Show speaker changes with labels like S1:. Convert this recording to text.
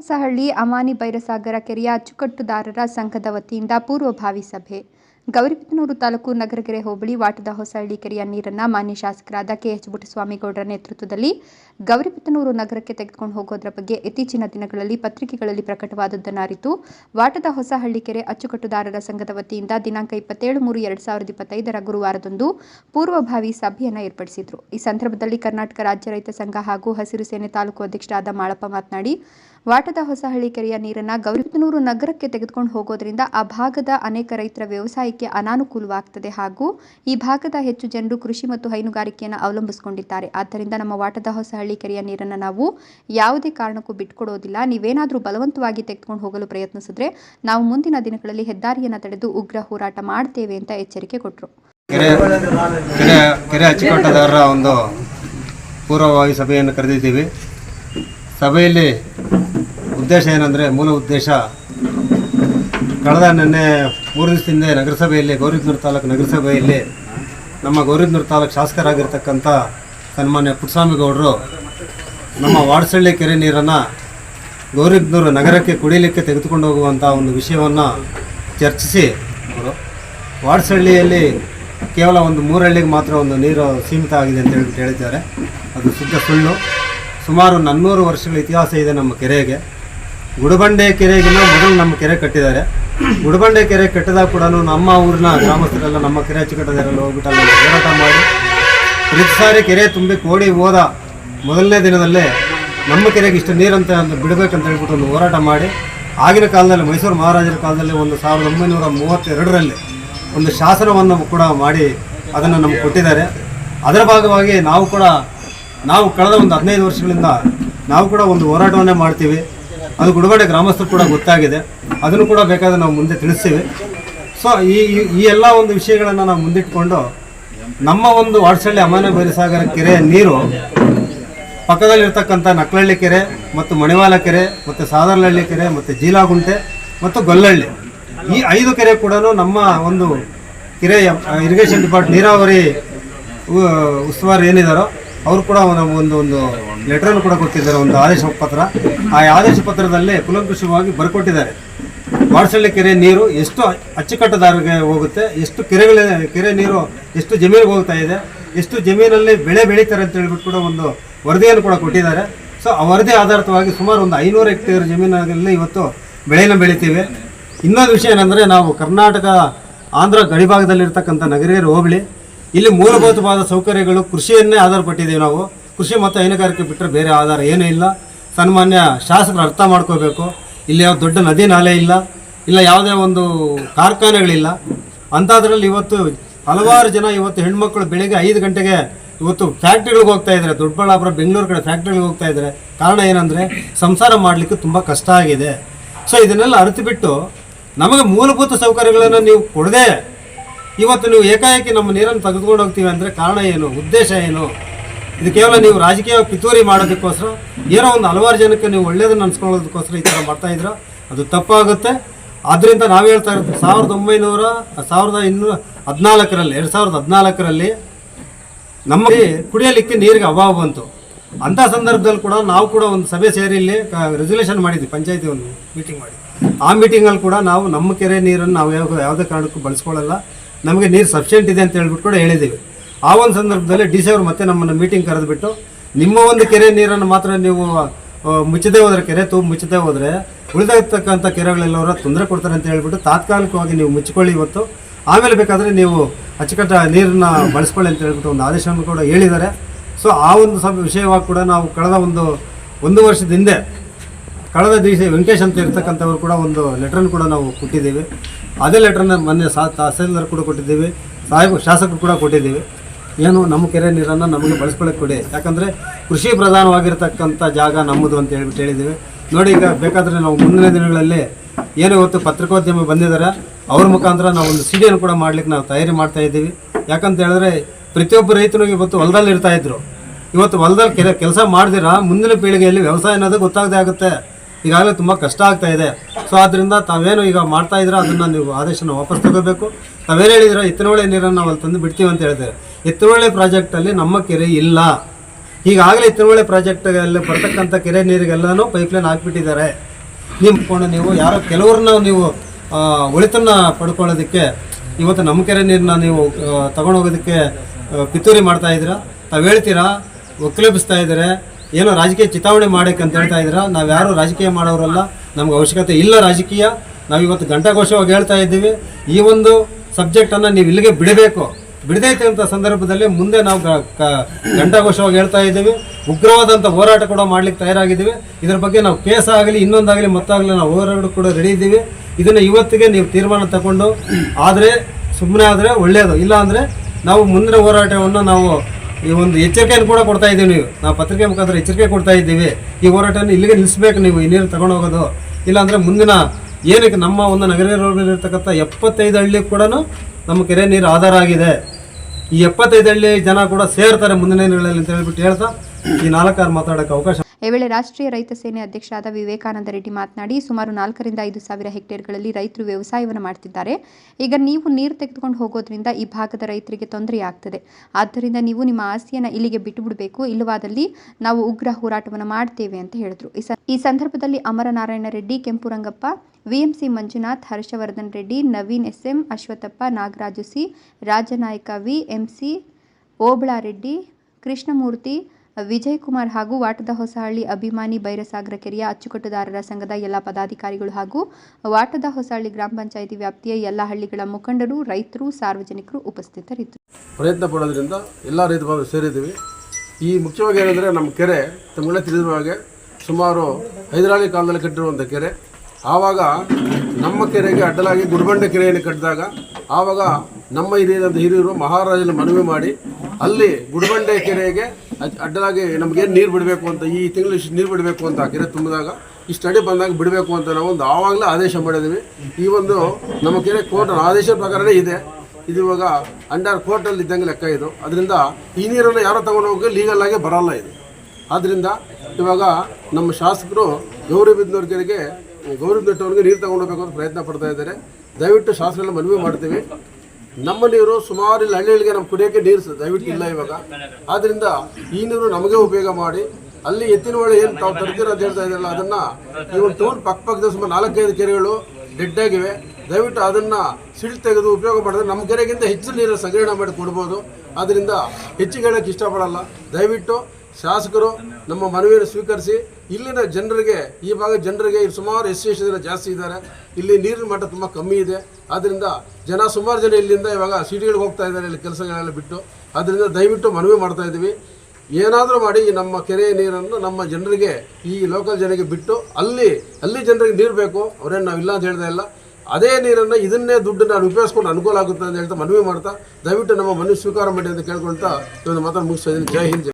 S1: ಹೊಸಹಳ್ಳಿ ಅಮಾನಿ ಬೈರಸಾಗರ ಕೆರೆಯ ಅಚ್ಚುಕಟ್ಟುದಾರರ ಸಂಘದ ವತಿಯಿಂದ ಪೂರ್ವಭಾವಿ ಸಭೆ. ಗೌರಿಬಿದನೂರು ತಾಲೂಕು ನಗರಗೆರೆ ಹೋಬಳಿ ವಾಟದ ಹೊಸಹಳ್ಳಿ ಕೆರೆಯ ನೀರನ್ನು ಮಾನ್ಯ ಶಾಸಕರಾದ ಕೆಎಚ್ ಪುಟ್ಟಸ್ವಾಮಿಗೌಡರ ನೇತೃತ್ವದಲ್ಲಿ ಗೌರಿಬಿದನೂರು ನಗರಕ್ಕೆ ತೆಗೆದುಕೊಂಡು ಹೋಗೋದರ ಬಗ್ಗೆ ಇತ್ತೀಚಿನ ದಿನಗಳಲ್ಲಿ ಪತ್ರಿಕೆಗಳಲ್ಲಿ ಪ್ರಕಟವಾದದ್ದನ್ನು ಅರಿತು, ವಾಟದ ಹೊಸಹಳ್ಳಿ ಕೆರೆ ಅಚ್ಚುಕಟ್ಟುದಾರರ ಸಂಘದ ವತಿಯಿಂದ ದಿನಾಂಕ ಇಪ್ಪತ್ತೇಳು ಮೂರು ಎರಡ್ ಸಾವಿರದ ಇಪ್ಪತ್ತೈದರ ಗುರುವಾರದಂದು ಪೂರ್ವಭಾವಿ ಸಭೆಯನ್ನು ಏರ್ಪಡಿಸಿದ್ರು. ಈ ಸಂದರ್ಭದಲ್ಲಿ ಕರ್ನಾಟಕ ರಾಜ್ಯ ರೈತ ಸಂಘ ಹಾಗೂ ಹಸಿರು ಸೇನೆ ತಾಲೂಕು ಅಧ್ಯಕ್ಷರಾದ ಮಾಳಪ್ಪ ಮಾತನಾಡಿ ವಾಟದ ಹೊಸಹಳ್ಳಿ ಕೆರೆಯ ನೀರನ್ನು ಗೌರಿಬಿದನೂರು ನಗರಕ್ಕೆ ತೆಗೆದುಕೊಂಡು ಹೋಗೋದ್ರಿಂದ ಆ ಭಾಗದ ಅನೇಕ ರೈತರ ವ್ಯವಸಾಯಕ್ಕೆ ಅನಾನುಕೂಲವಾಗ್ತದೆ ಹಾಗೂ ಈ ಭಾಗದ ಹೆಚ್ಚು ಜನರು ಕೃಷಿ ಮತ್ತು ಹೈನುಗಾರಿಕೆಯನ್ನು ಅವಲಂಬಿಸಿಕೊಂಡಿದ್ದಾರೆ. ಆದ್ದರಿಂದ ನಮ್ಮ ವಾಟದ ಹೊಸಹಳ್ಳಿ ಕೆರೆಯ ನೀರನ್ನು ನಾವು ಯಾವುದೇ ಕಾರಣಕ್ಕೂ ಬಿಟ್ಕೊಡೋದಿಲ್ಲ. ನೀವೇನಾದರೂ ಬಲವಂತವಾಗಿ ತೆಗೆದುಕೊಂಡು ಹೋಗಲು ಪ್ರಯತ್ನಿಸಿದ್ರೆ ನಾವು ಮುಂದಿನ ದಿನಗಳಲ್ಲಿ ಹೆದ್ದಾರಿಯನ್ನು ತಡೆದು ಉಗ್ರ ಹೋರಾಟ ಮಾಡ್ತೇವೆ ಅಂತ ಎಚ್ಚರಿಕೆ ಕೊಟ್ಟರು
S2: ಕೆರೆ ಕೆರೆ ಒಂದು ಪೂರ್ವಭಾವಿ ಸಭೆಯನ್ನು ಕರೆದಿದ್ದೀವಿ. ಸಭೆಯಲ್ಲಿ ಉದ್ದೇಶ ಏನಂದರೆ ಮೂಲ ಉದ್ದೇಶ ಕಳೆದ ನಿನ್ನೆ ಮೂರು ದಿವಸದಿಂದ ನಗರಸಭೆಯಲ್ಲಿ ಗೌರಿದ್ನೂರ್ ತಾಲೂಕು ನಗರಸಭೆಯಲ್ಲಿ ನಮ್ಮ ಗೌರಿದ್ನೂರ್ ತಾಲೂಕು ಶಾಸಕರಾಗಿರ್ತಕ್ಕಂಥ ಸನ್ಮಾನ್ಯ ಪುಟ್ಟಸ್ವಾಮಿಗೌಡರು ನಮ್ಮ ವಾಡ್ಸಳ್ಳಿ ಕೆರೆ ನೀರನ್ನು ಗೌರಿದ್ನೂರು ನಗರಕ್ಕೆ ಕುಡಿಯಲಿಕ್ಕೆ ತೆಗೆದುಕೊಂಡು ಹೋಗುವಂಥ ಒಂದು ವಿಷಯವನ್ನು ಚರ್ಚಿಸಿ ಅವರು ವಾಡ್ಸಳ್ಳಿಯಲ್ಲಿ ಕೇವಲ ಒಂದು ಮೂರಹಳ್ಳಿಗೆ ಮಾತ್ರ ಒಂದು ನೀರು ಸೀಮಿತ ಆಗಿದೆ ಅಂತ ಹೇಳ್ಬಿಟ್ಟು ಹೇಳಿದ್ದಾರೆ. ಅದು ಶುದ್ಧ ಸುಳ್ಳು. ಸುಮಾರು ನಾನ್ನೂರು ವರ್ಷಗಳ ಇತಿಹಾಸ ಇದೆ ನಮ್ಮ ಕೆರೆಗೆ. ಗುಡಬಂಡೆ ಕೆರೆಗಿನ ಮೊದಲು ನಮ್ಮ ಕೆರೆ ಕಟ್ಟಿದ್ದಾರೆ. ಗುಡಬಂಡೆ ಕೆರೆ ಕಟ್ಟಿದಾಗ ಕೂಡ ನಮ್ಮ ಊರಿನ ಗ್ರಾಮಸ್ಥರೆಲ್ಲ ನಮ್ಮ ಕೆರೆ ಅಚ್ಚುಕಟ್ಟದರೆಲ್ಲ ಹೋಗ್ಬಿಟ್ಟು ಹೋರಾಟ ಮಾಡಿ, ಪ್ರತಿ ಸಾರಿ ಕೆರೆ ತುಂಬಿ ಕೋಡಿ ಹೋದ ಮೊದಲನೇ ದಿನದಲ್ಲೇ ನಮ್ಮ ಕೆರೆಗೆ ಇಷ್ಟು ನೀರಂತ ಬಿಡಬೇಕಂತ ಹೇಳ್ಬಿಟ್ಟು ಒಂದು ಹೋರಾಟ ಮಾಡಿ, ಆಗಿನ ಕಾಲದಲ್ಲಿ ಮೈಸೂರು ಮಹಾರಾಜರ ಕಾಲದಲ್ಲಿ ಒಂದು ಸಾವಿರದ ಒಂಬೈನೂರ ಮೂವತ್ತೆರಡರಲ್ಲಿ ಒಂದು ಶಾಸನವನ್ನು ಕೂಡ ಮಾಡಿ ಅದನ್ನು ನಮ್ಗೆ ಕೊಟ್ಟಿದ್ದಾರೆ. ಅದರ ಭಾಗವಾಗಿ ನಾವು ಕೂಡ ನಾವು ಕಳೆದ ಒಂದು ಹದಿನೈದು ವರ್ಷಗಳಿಂದ ನಾವು ಕೂಡ ಒಂದು ಹೋರಾಟವನ್ನೇ ಮಾಡ್ತೀವಿ. ಅದು ಗುಡುಗಡೆ ಗ್ರಾಮಸ್ಥರು ಕೂಡ ಗೊತ್ತಾಗಿದೆ. ಅದನ್ನು ಕೂಡ ಬೇಕಾದ್ರೆ ನಾವು ಮುಂದೆ ತಿಳಿಸ್ತೀವಿ. ಸೊ ಈ, ಈ- ಎಲ್ಲ ಒಂದು ವಿಷಯಗಳನ್ನು ನಾವು ಮುಂದಿಟ್ಕೊಂಡು ನಮ್ಮ ಒಂದು ವಾಡ್ಸಳ್ಳಿ ಅಮಾನ ಬೈರಸಾಗರ ಕೆರೆಯ ನೀರು ಪಕ್ಕದಲ್ಲಿರ್ತಕ್ಕಂಥ ನಕ್ಲಹಳ್ಳಿ ಕೆರೆ ಮತ್ತು ಮಣಿವಾಲ ಕೆರೆ ಮತ್ತು ಸಾದರ್ಲಹಳ್ಳಿ ಕೆರೆ ಮತ್ತು ಜೀಲಾಗುಂಟೆ ಮತ್ತು ಗೊಲ್ಲಹಳ್ಳಿ ಈ ಐದು ಕೆರೆ ಕೂಡ ನಮ್ಮ ಒಂದು ಕೆರೆಯ, ಇರಿಗೇಷನ್ ಡಿಪಾರ್ಟ್ ನೀರಾವರಿ ಉಸ್ತುವಾರಿ ಏನಿದಾರೋ ಅವರು ಕೂಡ ಒಂದು ಒಂದು ಲೆಟರ್ ಲೆಟರನ್ನು ಕೂಡ ಕೊಟ್ಟಿದ್ದಾರೆ, ಒಂದು ಆದೇಶ ಪತ್ರ. ಆ ಆದೇಶ ಪತ್ರದಲ್ಲಿ ಕುಲಂಕುಷವಾಗಿ ಬರ್ಕೊಟ್ಟಿದ್ದಾರೆ. ವಾಡ್ಸಳ್ಳಿ ಕೆರೆ ನೀರು ಎಷ್ಟು ಅಚ್ಚುಕಟ್ಟದಾರಿಗೆ ಹೋಗುತ್ತೆ, ಎಷ್ಟು ಕೆರೆಗಳ, ಕೆರೆ ನೀರು ಎಷ್ಟು ಜಮೀನಿಗೆ ಹೋಗ್ತಾ ಇದೆ, ಎಷ್ಟು ಜಮೀನಲ್ಲಿ ಬೆಳೆ ಬೆಳೀತಾರೆ ಅಂತ ಹೇಳ್ಬಿಟ್ಟು ಕೂಡ ಒಂದು ವರದಿಯನ್ನು ಕೂಡ ಕೊಟ್ಟಿದ್ದಾರೆ. ಸೊ ಆ ವರದಿ ಆಧಾರಿತವಾಗಿ ಸುಮಾರು ಒಂದು ಐನೂರು ಹೆಕ್ಟೇರ್ ಜಮೀನಲ್ಲಿ ಇವತ್ತು ಬೆಳೆಯನ್ನು ಬೆಳಿತೀವಿ. ಇನ್ನೊಂದು ವಿಷಯ ಏನಂದರೆ ನಾವು ಕರ್ನಾಟಕ, ಆಂಧ್ರ ಗಡಿಭಾಗದಲ್ಲಿರ್ತಕ್ಕಂಥ ನಗರಿಯರು ಹೋಬಳಿ ಇಲ್ಲಿ ಮೂಲಭೂತವಾದ ಸೌಕರ್ಯಗಳು, ಕೃಷಿಯನ್ನೇ ಆಧಾರ ಪಟ್ಟಿದ್ದೀವಿ ನಾವು. ಕೃಷಿ ಮತ್ತು ಹೈನುಗಾರಿಕೆ ಬಿಟ್ಟರೆ ಬೇರೆ ಆಧಾರ ಏನೂ ಇಲ್ಲ. ಸನ್ಮಾನ್ಯ ಶಾಸಕರು ಅರ್ಥ ಮಾಡ್ಕೋಬೇಕು. ಇಲ್ಲಿ ಯಾವ ದೊಡ್ಡ ನದಿ ನಾಲೆ ಇಲ್ಲ. ಇಲ್ಲ ಯಾವುದೇ ಒಂದು ಕಾರ್ಖಾನೆಗಳಿಲ್ಲ. ಅಂಥದ್ರಲ್ಲಿ ಇವತ್ತು ಹಲವಾರು ಜನ ಇವತ್ತು ಹೆಣ್ಮಕ್ಳು ಬೆಳಿಗ್ಗೆ ಐದು ಗಂಟೆಗೆ ಇವತ್ತು ಫ್ಯಾಕ್ಟ್ರಿಗಳಿಗೆ ಹೋಗ್ತಾ ಇದ್ದಾರೆ. ದೊಡ್ಡಬಳ್ಳಾಪುರ, ಬೆಂಗಳೂರು ಕಡೆ ಫ್ಯಾಕ್ಟ್ರಿಗಳಿಗೆ ಹೋಗ್ತಾ ಇದ್ದಾರೆ. ಕಾರಣ ಏನಂದರೆ ಸಂಸಾರ ಮಾಡಲಿಕ್ಕೆ ತುಂಬ ಕಷ್ಟ ಆಗಿದೆ. ಸೊ ಇದನ್ನೆಲ್ಲ ಅರಿತು ಬಿಟ್ಟು ನಮಗೆ ಮೂಲಭೂತ ಸೌಕರ್ಯಗಳನ್ನು ನೀವು ಕೊಡದೆ ಇವತ್ತು ನೀವು ಏಕಾಏಕಿ ನಮ್ಮ ನೀರನ್ನು ತೆಗೆದುಕೊಂಡು ಹೋಗ್ತೀವಿ ಅಂದರೆ ಕಾರಣ ಏನು? ಉದ್ದೇಶ ಏನು? ಇದು ಕೇವಲ ನೀವು ರಾಜಕೀಯ ಪಿತೂರಿ ಮಾಡೋದಕ್ಕೋಸ್ಕರ, ಏನೋ ಒಂದು ಹಲವಾರು ಜನಕ್ಕೆ ನೀವು ಒಳ್ಳೆಯದನ್ನು ಅನ್ಸ್ಕೊಳ್ಳೋದಕ್ಕೋಸ್ಕರ ಈ ಥರ ಮಾಡ್ತಾ ಇದ್ರ ಅದು ತಪ್ಪಾಗುತ್ತೆ. ಆದ್ದರಿಂದ ನಾವು ಹೇಳ್ತಾ ಇರೋದು ಸಾವಿರದ ಒಂಬೈನೂರ, ಸಾವಿರದ ಇನ್ನೂರ ಹದಿನಾಲ್ಕರಲ್ಲಿ, ಎರಡು ಸಾವಿರದ ಹದಿನಾಲ್ಕರಲ್ಲಿ ನಮಗೆ ಕುಡಿಯಲಿಕ್ಕೆ ನೀರಿಗೆ ಅಭಾವ ಬಂತು. ಅಂಥ ಸಂದರ್ಭದಲ್ಲಿ ಕೂಡ ನಾವು ಕೂಡ ಒಂದು ಸಭೆ ಸೇರಿ ಇಲ್ಲಿ ರೆಸೊಲ್ಯೂಷನ್ ಮಾಡಿದ್ವಿ, ಪಂಚಾಯತಿ ಒಂದು ಮೀಟಿಂಗ್ ಮಾಡಿ. ಆ ಮೀಟಿಂಗಲ್ಲಿ ಕೂಡ ನಾವು ನಮ್ಮ ಕೆರೆ ನೀರನ್ನು ನಾವು ಯಾವ ಯಾವುದೇ ಕಾರಣಕ್ಕೂ ಬಳಸ್ಕೊಳ್ಳಲ್ಲ. ನಮಗೆ ನೀರು ಸಫಿಷಿಯೆಂಟ್ ಇದೆ ಅಂತ ಹೇಳ್ಬಿಟ್ಟು ಕೂಡ ಹೇಳಿದ್ದೀವಿ. ಆ ಒಂದು ಸಂದರ್ಭದಲ್ಲಿ ಡಿ ಸಿ ಅವರು ಮತ್ತೆ ನಮ್ಮನ್ನು ಮೀಟಿಂಗ್ ಕರೆದುಬಿಟ್ಟು, ನಿಮ್ಮ ಒಂದು ಕೆರೆ ನೀರನ್ನು ಮಾತ್ರ ನೀವು ಮುಚ್ಚದೇ ಹೋದರೆ, ಕೆರೆ ತುಂಬ ಮುಚ್ಚದೆ ಹೋದರೆ ಉಳಿದಿರ್ತಕ್ಕಂಥ ಕೆರೆಗಳೆಲ್ಲವರ ತೊಂದರೆ ಕೊಡ್ತಾರೆ ಅಂತ ಹೇಳ್ಬಿಟ್ಟು ತಾತ್ಕಾಲಿಕವಾಗಿ ನೀವು ಮುಚ್ಚಿಕೊಳ್ಳಿ ಇವತ್ತು. ಆಮೇಲೆ ಬೇಕಾದರೆ ನೀವು ಅಚ್ಚುಕಟ್ಟ ನೀರನ್ನ ಬಳಸ್ಕೊಳ್ಳಿ ಅಂತ ಹೇಳ್ಬಿಟ್ಟು ಒಂದು ಆದೇಶವನ್ನು ಕೂಡ ಹೇಳಿದ್ದಾರೆ. ಸೊ ಆ ಒಂದು ಸಬ್ ವಿಷಯವಾಗಿ ಕೂಡ ನಾವು ಕಳೆದ ಒಂದು ಒಂದು ವರ್ಷದ ಹಿಂದೆ, ಕಳೆದ ದಿವಸ ವೆಂಕಟೇಶ್ ಅಂತ ಇರ್ತಕ್ಕಂಥವ್ರು ಕೂಡ ಒಂದು ಲೆಟ್ರನ್ನು ಕೂಡ ನಾವು ಕೊಟ್ಟಿದ್ದೀವಿ. ಅದೇ ಲೆಟ್ರನ್ನ ಮೊನ್ನೆ ಸಾ ತಹಸೀಲ್ದಾರ್ ಕೂಡ ಕೊಟ್ಟಿದ್ದೀವಿ, ಸಾಹೇಬ್ ಶಾಸಕರು ಕೂಡ ಕೊಟ್ಟಿದ್ದೀವಿ. ಏನು ನಮ್ಮ ಕೆರೆ ನೀರನ್ನು ನಮಗೆ ಬಳಸ್ಕೊಳ್ಳೋಕೆ ಕೊಡಿ. ಯಾಕಂದರೆ ಕೃಷಿ ಪ್ರಧಾನವಾಗಿರ್ತಕ್ಕಂಥ ಜಾಗ ನಮ್ಮದು ಅಂತ ಹೇಳ್ಬಿಟ್ಟು ಹೇಳಿದ್ದೀವಿ. ನೋಡಿ ಈಗ ಬೇಕಾದರೆ ನಾವು ಮುಂದಿನ ದಿನಗಳಲ್ಲಿ ಏನು ಇವತ್ತು ಪತ್ರಿಕೋದ್ಯಮ ಬಂದಿದ್ದಾರೆ ಅವ್ರ ಮುಖಾಂತರ ನಾವು ಒಂದು ಸಿಡಿಯನ್ನು ಕೂಡ ಮಾಡ್ಲಿಕ್ಕೆ ನಾವು ತಯಾರಿ ಮಾಡ್ತಾ ಇದ್ದೀವಿ. ಯಾಕಂತ ಹೇಳಿದ್ರೆ ಪ್ರತಿಯೊಬ್ಬ ರೈತನಿಗೆ ಇವತ್ತು ಹೊಲದಲ್ಲಿ ಇರ್ತಾಯಿದ್ರು ಇವತ್ತು ಹೊಲದಲ್ಲಿ ಕೆಲ ಕೆಲಸ ಮಾಡಿದಿರ, ಮುಂದಿನ ಪೀಳಿಗೆಯಲ್ಲಿ ವ್ಯವಸಾಯ ಅನ್ನೋದು ಗೊತ್ತಾಗದೇ ಆಗುತ್ತೆ. ಈಗಾಗಲೇ ತುಂಬ ಕಷ್ಟ ಆಗ್ತಾ ಇದೆ. ಸೊ ಆದ್ದರಿಂದ ತಾವೇನು ಈಗ ಮಾಡ್ತಾ ಇದ್ರೆ ಅದನ್ನು ನೀವು ಆದೇಶನ ವಾಪಸ್ ತಗೋಬೇಕು. ತಾವೇನು ಹೇಳಿದ್ರೆ ಎತ್ತಿನೊಳೆ ನೀರನ್ನು ನಾವು ಅಲ್ಲಿ ತಂದು ಬಿಡ್ತೀವಿ ಅಂತ ಹೇಳಿದ್ರೆ ಎತ್ತಿನೊಳೆ ಪ್ರಾಜೆಕ್ಟಲ್ಲಿ ನಮ್ಮ ಕೆರೆ ಇಲ್ಲ. ಈಗಾಗಲೇ ಎತ್ತಿನೊಳೆ ಪ್ರಾಜೆಕ್ಟಲ್ಲಿ ಬರ್ತಕ್ಕಂಥ ಕೆರೆ ನೀರಿಗೆಲ್ಲನೂ ಪೈಪ್ಲೈನ್ ಹಾಕ್ಬಿಟ್ಟಿದ್ದಾರೆ. ನಿಂತ್ಕೊಂಡು ನೀವು ಯಾರೋ ಕೆಲವ್ರನ್ನ ನೀವು ಒಳಿತನ್ನು ಪಡ್ಕೊಳ್ಳೋದಕ್ಕೆ ಇವತ್ತು ನಮ್ಮ ಕೆರೆ ನೀರನ್ನ ನೀವು ತಗೊಂಡು ಹೋಗೋದಕ್ಕೆ ಆ, ಪಿತೂರಿ ಮಾಡ್ತಾ ಇದ್ದೀರಾ? ತಾವು ಹೇಳ್ತೀರಾ? ಒಕ್ಕಲೆಬ್ಬಿಸ್ತಾ ಇದ್ದಾರೆ? ಏನೋ ರಾಜಕೀಯ ಚಿತಾವಣೆ ಮಾಡಕ್ಕೆ ಅಂತ ಹೇಳ್ತಾ ಇದ್ದೀರಾ? ನಾವು ಯಾರು ರಾಜಕೀಯ ಮಾಡೋರಲ್ಲ. ನಮ್ಗೆ ಅವಶ್ಯಕತೆ ಇಲ್ಲ ರಾಜಕೀಯ. ನಾವು ಇವತ್ತು ಘಂಟಾಘೋಷವಾಗಿ ಹೇಳ್ತಾ ಇದ್ದೀವಿ. ಈ ಒಂದು ಸಬ್ಜೆಕ್ಟನ್ನು ನೀವು ಇಲ್ಲಿಗೆ ಬಿಡಬೇಕು. ಬಿಡದೈತೆ ಅಂತ ಸಂದರ್ಭದಲ್ಲಿ ಮುಂದೆ ನಾವು ಘಂಟಾಘೋಷವಾಗಿ ಹೇಳ್ತಾ ಇದ್ದೀವಿ. ಉಗ್ರವಾದಂಥ ಹೋರಾಟ ಕೂಡ ಮಾಡ್ಲಿಕ್ಕೆ ತಯಾರಾಗಿದ್ದೀವಿ. ಇದರ ಬಗ್ಗೆ ನಾವು ಕೇಸ್ ಆಗಲಿ, ಇನ್ನೊಂದಾಗಲಿ ಮತ್ತಾಗಲಿ ನಾವು ಹೋರಾಟ ಕೂಡ ರೆಡಿ ಇದ್ದೀವಿ. ಇದನ್ನು ಇವತ್ತಿಗೆ ನೀವು ತೀರ್ಮಾನ ತಗೊಂಡು, ಆದರೆ ಸುಮ್ಮನೆ ಆದರೆ ಒಳ್ಳೆಯದು ಇಲ್ಲ ಅಂದರೆ ನಾವು ಮುಂದಿನ ಹೋರಾಟವನ್ನು ನಾವು ಈ ಒಂದು ಎಚ್ಚರಿಕೆಯನ್ನು ಕೂಡ ಕೊಡ್ತಾ ಇದ್ದೀವಿ ನೀವು. ನಾವು ಪತ್ರಿಕೆ ಮುಖಾಂತರ ಎಚ್ಚರಿಕೆ ಕೊಡ್ತಾ ಇದ್ದೀವಿ. ಈ ಹೋರಾಟವನ್ನು ಇಲ್ಲಿಗೆ ನಿಲ್ಲಿಸ್ಬೇಕು ನೀವು, ಈ ನೀರು ತಗೊಂಡು ಹೋಗೋದು. ಇಲ್ಲಾಂದರೆ ಮುಂದಿನ ಏನಕ್ಕೆ ನಮ್ಮ ಒಂದು ನಗರ ಇರತಕ್ಕಂಥ ಎಪ್ಪತ್ತೈದು ಹಳ್ಳಿ ಕೂಡ ನಮ್ಮ ಕೆರೆ ನೀರು ಆಧಾರ ಆಗಿದೆ. ಈ ಎಪ್ಪತ್ತೈದು ಹಳ್ಳಿ ಜನ ಕೂಡ ಸೇರ್ತಾರೆ ಮುಂದಿನ ದಿನಗಳಲ್ಲಿ ಅಂತ ಹೇಳ್ಬಿಟ್ಟು ಹೇಳ್ತಾ ಈ ನಾಲ್ಕಾರು ಮಾತಾಡೋಕ್ಕೆ ಅವಕಾಶ
S1: ಈ ವೇಳೆ ರಾಷ್ಟ್ರೀಯ ರೈತ ಸೇನೆ ಅಧ್ಯಕ್ಷರಾದ ವಿವೇಕಾನಂದ ರೆಡ್ಡಿ ಮಾತನಾಡಿ, ಸುಮಾರು ನಾಲ್ಕರಿಂದ ಐದು ಸಾವಿರ ಹೆಕ್ಟೇರ್ಗಳಲ್ಲಿ ರೈತರು ವ್ಯವಸಾಯವನ್ನು ಮಾಡ್ತಿದ್ದಾರೆ. ಈಗ ನೀವು ನೀರು ತೆಗೆದುಕೊಂಡು ಹೋಗೋದ್ರಿಂದ ಈ ಭಾಗದ ರೈತರಿಗೆ ತೊಂದರೆಯಾಗ್ತದೆ. ಆದ್ದರಿಂದ ನೀವು ನಿಮ್ಮ ಆಸ್ತಿಯನ್ನು ಇಲ್ಲಿಗೆ ಬಿಟ್ಟು ಬಿಡಬೇಕು ಇಲ್ಲವಾದಲ್ಲಿ ನಾವು ಉಗ್ರ ಹೋರಾಟವನ್ನು ಮಾಡ್ತೇವೆ ಅಂತ ಹೇಳಿದ್ರು. ಈ ಸಂದರ್ಭದಲ್ಲಿ Amaranarayana Reddy, Kempurangappa, VMC Manjunath, Harshavardhan Reddy, Naveen SM Ashwathappa Nagaraju C, Rajanayaka V MC Obalareddy, Krishnamurthy Vijay Kumar ಹಾಗೂ ವಾಟದ ಹೊಸಹಳ್ಳಿ ಅಭಿಮಾನಿ ಬೈರಸಾಗರ ಕೆರೆಯ ಅಚ್ಚುಕಟ್ಟುದಾರರ ಸಂಘದ ಎಲ್ಲ ಪದಾಧಿಕಾರಿಗಳು ಹಾಗೂ ವಾಟದ ಹೊಸಹಳ್ಳಿ ಗ್ರಾಮ ಪಂಚಾಯಿತಿ ವ್ಯಾಪ್ತಿಯ ಎಲ್ಲ ಹಳ್ಳಿಗಳ ಮುಖಂಡರು, ರೈತರು, ಸಾರ್ವಜನಿಕರು ಉಪಸ್ಥಿತರಿದ್ದರು.
S3: ಪ್ರಯತ್ನ ಪಡೋದ್ರಿಂದ ಎಲ್ಲ ರೈತ ಬಾಂಧವರು ಸೇರಿದ್ದೀವಿ. ಈ ಮುಖ್ಯವಾಗಿ ಏನಂದರೆ ನಮ್ಮ ಕೆರೆ ತಮ್ಮೆಲ್ಲ ತಿಳಿದಿರುವ ಹಾಗೆ ಸುಮಾರು ಹೈದರಾಳಿ ಕಾಲದಲ್ಲಿ ಕಟ್ಟಿರುವಂಥ ಕೆರೆ. ಆವಾಗ ನಮ್ಮ ಕೆರೆಗೆ ಅಡ್ಡಲಾಗಿ ಗುಡ್ಬಂಡೆ ಕೆರೆಯನ್ನು ಕಟ್ಟಿದಾಗ ಆವಾಗ ನಮ್ಮ ಹಿರಿಯರಂತ ಹಿರಿಯರು ಮಹಾರಾಜನ ಮನವಿ ಮಾಡಿ ಅಲ್ಲಿ ಗುಡ್ಬಂಡೆ ಕೆರೆಗೆ ಅಡ್ಡಲಾಗಿ ನಮಗೇನು ನೀರು ಬಿಡಬೇಕು ಅಂತ, ಈ ತಿಂಗಳು ಇಷ್ಟು ನೀರು ಬಿಡಬೇಕು ಅಂತ ಕೆರೆ ತುಂಬಿದಾಗ ಈ ಸ್ಟಡಿ ಬಂದಾಗ ಬಿಡಬೇಕು ಅಂತ ನಾವು ಒಂದು ಆವಾಗಲೇ ಆದೇಶ ಮಾಡಿದ್ವಿ. ಈ ಒಂದು ನಮ್ಮ ಕೆರೆ ಕೋರ್ಟ್ ಆದೇಶದ ಪ್ರಕಾರನೇ ಇದೆ. ಇದು ಇವಾಗ ಅಂಡರ್ ಕೋರ್ಟಲ್ಲಿ ಇದ್ದಂಗೆ ಲೆಕ್ಕ ಇದು. ಅದರಿಂದ ಈ ನೀರನ್ನು ಯಾರೋ ತಗೊಂಡು ಹೋಗಿ ಲೀಗಲ್ ಆಗಿ ಬರಲ್ಲ ಇದು. ಆದ್ದರಿಂದ ಇವಾಗ ನಮ್ಮ ಶಾಸಕರು ಗೌರಿಬಿದ್ನೂರು ಕೆರೆಗೆ ಗೌರಿಬಿದ್ನವ್ರಿಗೆ ನೀರು ತಗೊಂಡು ಹೋಗ್ಬೇಕು ಅಂತ ಪ್ರಯತ್ನ ಪಡ್ತಾ ಇದ್ದಾರೆ. ದಯವಿಟ್ಟು ಶಾಸಕರೆಲ್ಲ ಮನವಿ ಮಾಡ್ತೀವಿ. ನಮ್ಮ ನೀರು ಸುಮಾರು ಇಲ್ಲಿ ಹಳ್ಳಿಗಳಿಗೆ ನಮ್ಮ ಕುಡಿಯೋಕ್ಕೆ ನೀರು ದಯವಿಟ್ಟು ಇಲ್ಲ ಇವಾಗ. ಆದ್ದರಿಂದ ಈ ನೀರು ನಮಗೆ ಉಪಯೋಗ ಮಾಡಿ ಅಲ್ಲಿ ಎತ್ತಿನ ಒಳಗೆ ಏನು ತಾವು ತರ್ತೀರ ಅಂತ ಹೇಳ್ತಾ ಇದ್ರಲ್ಲ ಅದನ್ನ ಇವತ್ತು ಒಂದು ಟೌನ್ ಪಕ್ಕ ಪಕ್ಕದ ಸುಮಾರು ನಾಲ್ಕೈದು ಕೆರೆಗಳು ಡೆಡ್ ಆಗಿವೆ. ದಯವಿಟ್ಟು ಅದನ್ನ ಸಿಲ್ ತೆಗೆದು ಉಪಯೋಗ ಮಾಡಿದ್ರೆ ನಮ್ಮ ಕೆರೆಗಿಂತ ಹೆಚ್ಚು ನೀರು ಸಂಗ್ರಹಣೆ ಮಾಡಿ ಕೊಡ್ಬೋದು. ಆದ್ದರಿಂದ ಹೆಚ್ಚು ಹೇಳಕ್ಕೆ ಇಷ್ಟಪಡಲ್ಲ. ದಯವಿಟ್ಟು ಶಾಸಕರು ನಮ್ಮ ಮನವಿಯನ್ನು ಸ್ವೀಕರಿಸಿ ಇಲ್ಲಿನ ಜನರಿಗೆ, ಈ ಭಾಗದ ಜನರಿಗೆ ಸುಮಾರು ಎಸ್ ಸಿ ಜನ ಜಾಸ್ತಿ ಇದ್ದಾರೆ. ಇಲ್ಲಿ ನೀರಿನ ಮಟ್ಟ ತುಂಬ ಕಮ್ಮಿ ಇದೆ. ಆದ್ದರಿಂದ ಜನ ಸುಮಾರು ಜನ ಇಲ್ಲಿಂದ ಇವಾಗ ಸಿಟಿಗಳಿಗೆ ಹೋಗ್ತಾ ಇದ್ದಾರೆ, ಇಲ್ಲಿ ಕೆಲಸಗಳೆಲ್ಲ ಬಿಟ್ಟು. ಆದ್ದರಿಂದ ದಯವಿಟ್ಟು ಮನವಿ ಮಾಡ್ತಾ ಇದ್ದೀವಿ. ಏನಾದರೂ ಮಾಡಿ ನಮ್ಮ ಕೆರೆಯ ನೀರನ್ನು ನಮ್ಮ ಜನರಿಗೆ, ಈ ಲೋಕಲ್ ಜನರಿಗೆ ಬಿಟ್ಟು ಅಲ್ಲಿ ಅಲ್ಲಿ ಜನರಿಗೆ ನೀರು ಬೇಕು. ಅವರೇನು ನಾವು ಇಲ್ಲ ಅಂತ ಹೇಳ್ತಾ ಇಲ್ಲ. ಅದೇ ನೀರನ್ನು ಇದನ್ನೇ ದುಡ್ಡನ್ನು ನಾನು ಉಪಯೋಗಿಸ್ಕೊಂಡು ಅನುಕೂಲ ಆಗುತ್ತೆ ಅಂತ ಹೇಳ್ತಾ ಮನವಿ ಮಾಡ್ತಾ ದಯವಿಟ್ಟು ನಮ್ಮ ಮನವಿ ಸ್ವೀಕಾರ ಮಾಡಿ ಅಂತ ಕೇಳ್ಕೊಳ್ತಾ ಇವತ್ತು ಮಾತ್ರ ಮುಗಿಸ್ತಾ ಇದ್ದೀನಿ. ಜೈ ಹಿಂದ್